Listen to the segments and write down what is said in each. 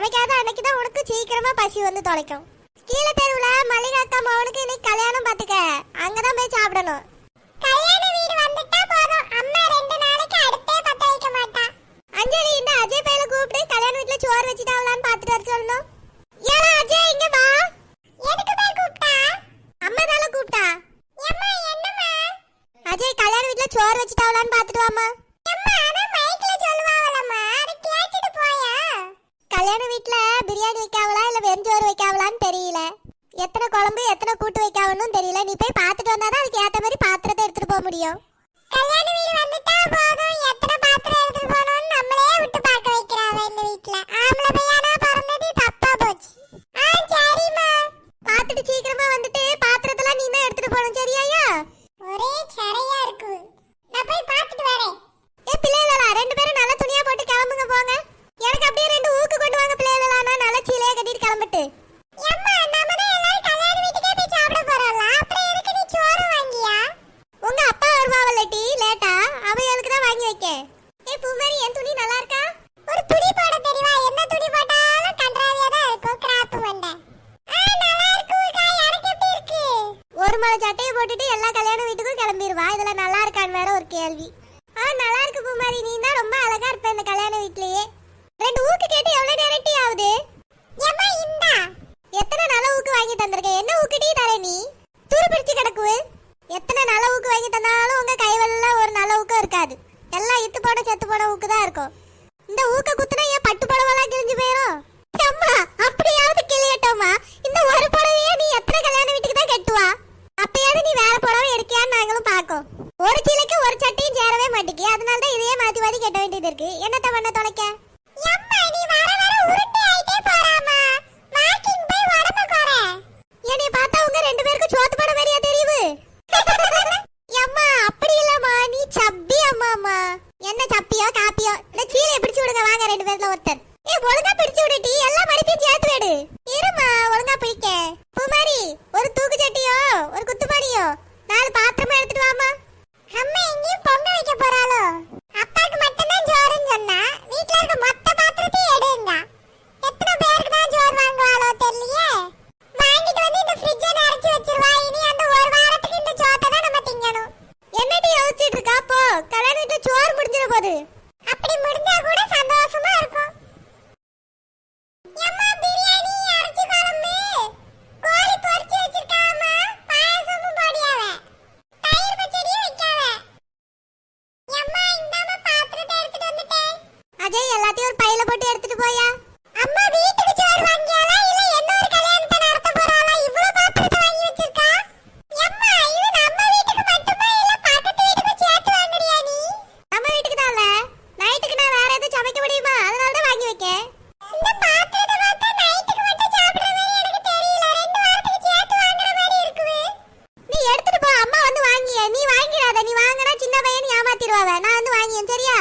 சமைக்காத அன்னைக்கு தான் உனக்கு சீக்கிரமா பசி வந்து தொலைக்கும். கீழே தெருவுல மல்லிகா அக்கா மவனுக்கு இன்னைக்கு கல்யாணம் பாத்துக்க அங்கதான் போய் சாப்பிடணும். கல்யாண வீடு வந்துட்டா போதும். அம்மா ரெண்டு நாளைக்கு அடுப்பே பத்த வைக்க மாட்டா. அஞ்சலி இந்த அஜய் பையல கூப்பிட்டு கல்யாண வீட்டுல சோறு வச்சுட்டாங்களான்னு பாத்துட்டு வர சொல்லணும் ஏடா அஜய் இங்க வா எதுக்கு போய் கூப்பிட்டா அம்மா தான கூப்பிட்டா அம்மா என்னம்மா அஜய் கல்யாண வீட்ல சோறு வச்சுட்டாங்களான்னு பாத்துட்டு வாமா அம்மா அதான் மைக்ல சொல்லுவாங்கலம்மா அத கேட்டுட்டு போயா கல்யாண வீட்ல பிரியாணி வைக்காவலா இல்ல வெஞ்சோறு வைக்காவலான்னு தெரியல? எத்தனை குழம்பு எத்தனை கூட்டு வைக்காவணும் தெரியல. நீ போய் பார்த்துட்டு வந்தாதான் அதுக்கு ஏத்த மாதிரி பாத்திரத்தை எடுத்துட்டு போக முடியும். கல்யாண வீடு வந்துட்டா போதும். எத்தனை பாத்திரம் எடுத்துட்டு போகணும்னு நம்மளே விட்டு பார்க்க வைக்கிறாவ இந்த வீட்ல ஆம்பளை பையனா பிறந்தது தப்பா போச்சு ஆ சரிம்மா பார்த்துட்டு சீக்கிரமா வந்துட்டு பாத்திரத்தெல்லாம் நீ தான் எடுத்துட்டு போகணும் சரியாயா ஒரே சரையா இருக்கு நான் போய் பார்த்துட்டு வரேன் ஏ பிள்ளைகளா ரெண்டு பேரும் நல்ல துணியா போட்டு கிளம்புங்க போங்க எனக்கு அப்படியே ரெண்டு ஊக்கு கொண்டு வாங்க பிள்ளைகளா நான் நல்ல சீலையா கட்டிட்டு கிளம்பிட்டு அம்மா நாம தான் எல்லாரும் கல்யாண வீட்டுக்கே போய் சாப்பிட போறோம்ல அப்புறம் எதுக்கு நீ சோறு வாங்கியா உங்க அப்பா வருவாவல்ல டீ லேட்டா அவைகளுக்கு தான் வாங்கி வைக்க ஏ பூமாரி என் துணி நல்லா இருக்கா ஒரு துணி போட தெரியுமா என்ன துணி போட்டாலும் கன்றாவியா தான் இருக்கும் கிராப் மண்டை ஒரு மலை சட்டையை போட்டுட்டு எல்லா கல்யாண வீட்டுக்கும் கிளம்பிடுவா இதுல நல்லா இருக்கான்னு வேற ஒரு கேள்வி. ஆ நல்லா இருக்கு பூமாரி. நீ தான் ரொம்ப அழகா இருப்ப இந்த கல்யாண வீட்லயே. ரெண்டு ஊக்கு கேட்டு எவ்வளவு நேரம் ஆகுது? ஏம்மா இந்தா. எத்தனை நல்ல ஊக்கு வாங்கி தந்திருக்க? என்ன ஊக்கு தர நீ? தூரு பிடிச்சு கிடக்கு. எத்தனை நல்ல ஊக்கு வாங்கி தந்தாலும் உங்க கைவெல்லாம் ஒரு நல்ல ஊக்கம் இருக்காது. எல்லாம் இத்து போட செத்து போட ஊக்கு தான் இருக்கும். இந்த ஊக்க குத்துனா ஏன் பட்டு புடவெல்லாம் கிழிஞ்சு போயிடும் அம்மா அப்படியாவது கிளியட்டோமா இந்த ஒரு புடவையே நீ எத்தனை கல்யாண வீட்டுக்கு தான் கட்டுவா அப்பயாவது நீ வேற புடவை எடுக்கியான்னு நாங்களும் பார்க்கோம் ஒரு சீலைக்கு ஒரு சட்டையும் சேரவே மாட்டேங்கி அதனால தான் இதையே மாத்தி மாத்தி கட்ட வேண்டியது இருக்கு என்னத்த பண்ண தொலைக்க அம்மா நீ வர வர உருட்டு ஆயிட்டே போறாமா வாக்கிங் போய் உடம்ப குறை என்னை பார்த்தா உங்க ரெண்டு பேருக்கு சோத்து படம் மாதிரியா தெரியுது அம்மா அப்படி இல்லம்மா நீ சப்பி அம்மாமா டீயோ காப்பியோ இல்ல சீலைய பிடிச்சு விடுங்க. வாங்க ரெண்டு பேர்ல ஒருத்தர். ஏ ஒழுங்கா பிடிச்சு விடுடி எல்லா மடிப்பையும் சேர்த்து விடு. இருமா ஒழுங்கா பிடிக்க. பூமாரி ஒரு தூக்கு சட்டியோ ஒரு குத்துப்பாடியோ நாலு பாத்திரமா எடுத்துட்டு வாமா. அம்மா எங்கேயும் போகுது ஏமாத்திடுவாவ நான் வந்து வாங்கியேன் சரியா?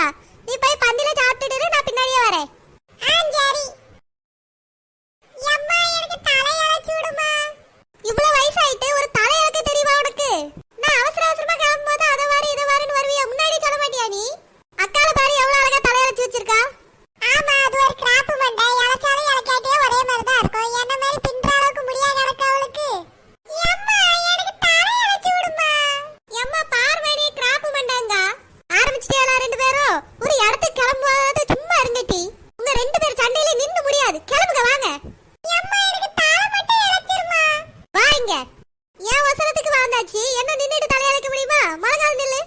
ஆச்சு என்ன நின்னுட்டு தலையழைக்க முடியுமா? மழங்கால நில்லு.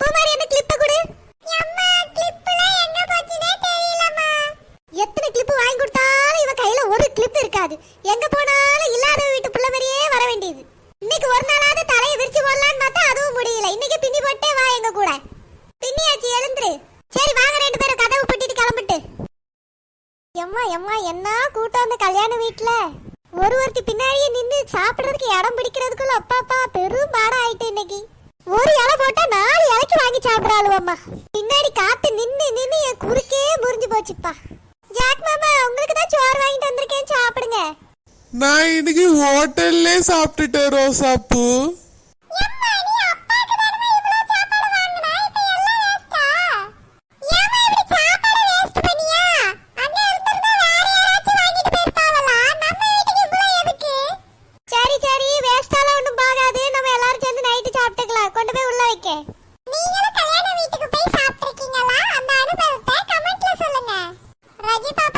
பூமாரி என்ன கிளிப்ப கொடு. அம்மா கிளிப்ல எங்க போச்சுனே தெரியலம்மா. எத்தனை கிளிப் வாங்கி கொடுத்தாலும் இவ கையில ஒரு கிளிப் இருக்காது. எங்க போனாலும் இல்லாத வீட்டு புள்ள மாதிரியே வர வேண்டியது. இன்னைக்கு ஒரு நாளாவது தலையை விரிச்சு போடலான்னு பார்த்தா அதுவும் முடியல. இன்னைக்கு பின்னி போட்டே வா எங்க கூட. பின்னியாச்சு எழுந்துரு. சரி வாங்க ரெண்டு பேரும் கதவு பூட்டிட்டு கிளம்பிட்டு. எம்மா எம்மா என்ன கூட்டம் அந்த கல்யாண வீட்டுல ஒரு ஒருத்தி பின்னாடியே நின்று சாப்பிடுறதுக்கு இடம் பிடிக்கிறதுக்குள்ள அப்பாப்பா பெரும் பாடம் ஆயிட்டு இன்னைக்கு. ஒரு இலை போட்டா நாலு இலைக்கு வாங்கி சாப்பிடாளுவம்மா பின்னாடி காத்து நின்று நின்று என் குறுக்கே முறிஞ்சு போச்சுப்பா. ஜாக் மாமா உங்களுக்கு தான் சோறு வாங்கிட்டு வந்திருக்கேன் சாப்பிடுங்க. நான் இன்னைக்கு ஹோட்டல்லே சாப்பிட்டுட்டேன் ரோசாப்பூ. погоди, папа.